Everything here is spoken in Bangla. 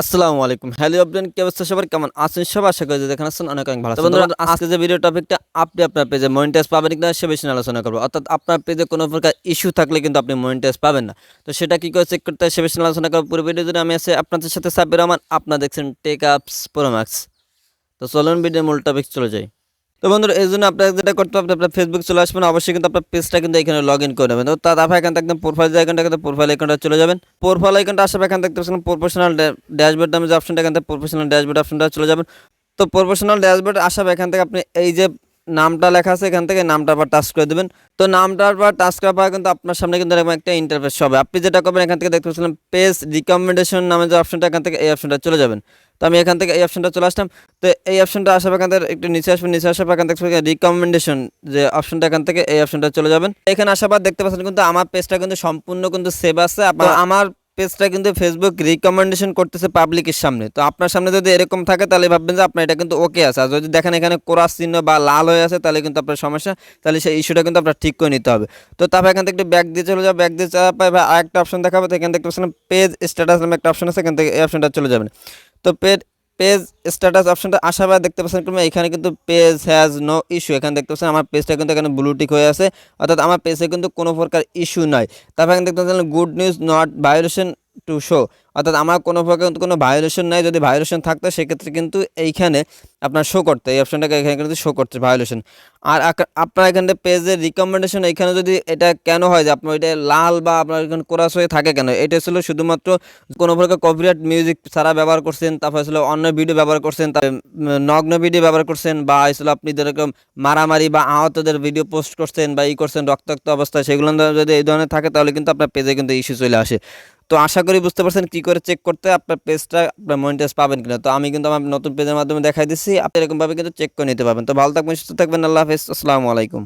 আসসালামু আলাইকুম। হ্যালো আপডেন কি অবস্থা সবার? কেমন আছেন সব আশা করি যে দেখেন আছেন অনেক অনেক ভালো আছেন। বন্ধুরা আজকে যে ভিডিও টপিকটা আপনি আপনার পেজে মনিটাইজ পাবেন কিনা সে বিষয়ে আলোচনা করব। অর্থাৎ আপনার পেজে কোনো প্রকার ইস্যু থাকলে কিন্তু আপনি মনিটাইজ পাবেন না। তো সেটা কি করে চেক করতে হয় সে বিষয়ে আলোচনা করব। পুরো ভিডিও জুড়ে আমি আছি আপনাদের সাথে সাব্বির রহমান। আপনারা দেখছেন টেক আপস প্রোম্যাক্স তো চলুন ভিডিও মূল টপিক চলে যাই। তো বন্ধুরা, এই জন্য আপনার যেটা করতে হবে, আপনার ফেসবুক চলে আসবেন। অবশ্যই কিন্তু আপনার পেজটা কিন্তু এখানে লগ ইন করে নেবেন। তো তারপর এখান থেকে একদম প্রোফাইল আইকনটা কিন্তু প্রোফাইল আইকনটা চলে যাবেন। প্রোফাইল আইকনটা আসবে এখান থেকে প্রফেশনাল ড্যাশবোর্ড নামে যে অপশনটা এখান থেকে প্রফেশনাল ড্যাশবোর্ড অপশনটা চলে যাবেন। তো প্রফেশনাল ড্যাশবোর্ড আসবে এখান থেকে আপনি এই যে নামটা লেখা আছে এখান থেকে নামটা আবার টাচ করে দেবেন। তো নামটার পর টাচ করার পর কিন্তু আপনার সামনে কিন্তু এরকম একটা ইন্টারফেস হবে। আপনি যেটা করবেন এখান থেকে দেখতে পাচ্ছিলাম পেজ রিকমেন্ডেশন নামে যে অপশনটা এখান থেকে এই অপশনটা চলে যাবেন। তো আমি এখান থেকে এই অপশনটা চলে আসলাম। তো এই অপশনটা আসার পর এখান থেকে একটু নিচে আসবেন নিচে আসার পর এখান থেকে রিকমেন্ডেশন যে অপশনটা এখান থেকে এই অপশনটা চলে যাবেন। এখানে আসার পর দেখতে পাচ্ছেন কিন্তু আমার পেজটা কিন্তু সম্পূর্ণ কিন্তু সেভ আছে। আপনার আমার পেজটা কিন্তু ফেসবুক রিকমেন্ডেশন করতেছে পাবলিকের সামনে। তো আপনার সামনে যদি এরকম থাকে, তাহলে ভাববেন যে আপনার এটা কিন্তু ওকে আছে। আর যদি দেখেন এখানে কোরাস চিহ্ন বা লাল হয়ে আছে, তাহলে কিন্তু আপনার সমস্যা। তাহলে সেই ইস্যুটা কিন্তু আপনার ঠিক করে নিতে হবে। তো তারপর এখান থেকে একটু ব্যাগ দিয়ে চলে যাবে ব্যাগ দিয়ে চাওয়া পায় বা আরেকটা অপশন দেখাবে। তো এখান থেকে পেজ স্ট্যাটাস নামে একটা অপশন আছে। এখান থেকে এই অপশনটা চলে যাবেন। তো পেজ পেজ স্ট্যাটাস অপশনটা আসা বা দেখতে পাচ্ছেন কিন্তু এখানে কিন্তু পেজ হ্যাজ নো ইস্যু এখানে দেখতে পাচ্ছেন আমার পেজটা কিন্তু এখানে ব্লু টিক হয়ে আছে। অর্থাৎ আমার পেজে কিন্তু কোনো প্রকার ইস্যু নাই। তারপর এখানে দেখতে পাচ্ছেন good news not violation to show অর্থাৎ আমার কোনো প্রকার কোনো ভায়োলেশন নাই, যদি ভায়োলেশন থাকতো সেক্ষেত্রে কিন্তু এইখানে আপনার শো করতে, এই অপশনটাকে এখানে কিন্তু শো করছে ভায়োলেশন আর আপনার এখানে পেজের রিকমেন্ডেশন এখানে যদি এটা কেন হয় যে আপনার এটা লাল বা আপনার এখানে কোরাস হয়ে থাকে কেন? এটা ছিল শুধুমাত্র কোনো প্রকার কপিরাইট মিউজিক ছাড়া ব্যবহার করছেন, তারপর ছিল অন্য ভিডিও ব্যবহার করছেন নগ্ন ভিডিও ব্যবহার করছেন বা ছিল আপনি যেরকম মারামারি বা আহতদের ভিডিও পোস্ট করছেন বা ই করছেন রক্তাক্ত অবস্থায়, সেগুলো যদি এই ধরনের থাকে তাহলে কিন্তু আপনার পেজে কিন্তু ইস্যু চলে আসে। তো আশা করি বুঝতে পারছেন কি করে চেক করতে আপনার পেজটা আপনার মনিটাইজ পাবেন কিনা। তো আমি কিন্তু আমার নতুন পেজের মাধ্যমে দেখাই দিচ্ছি, আপনি এরকমভাবে কিন্তু চেক করে নিতে পারবেন। তো ভালো থাকবেন, সুস্থ থাকবেন, আল্লাহ হাফেজ, আসসালামু আলাইকুম।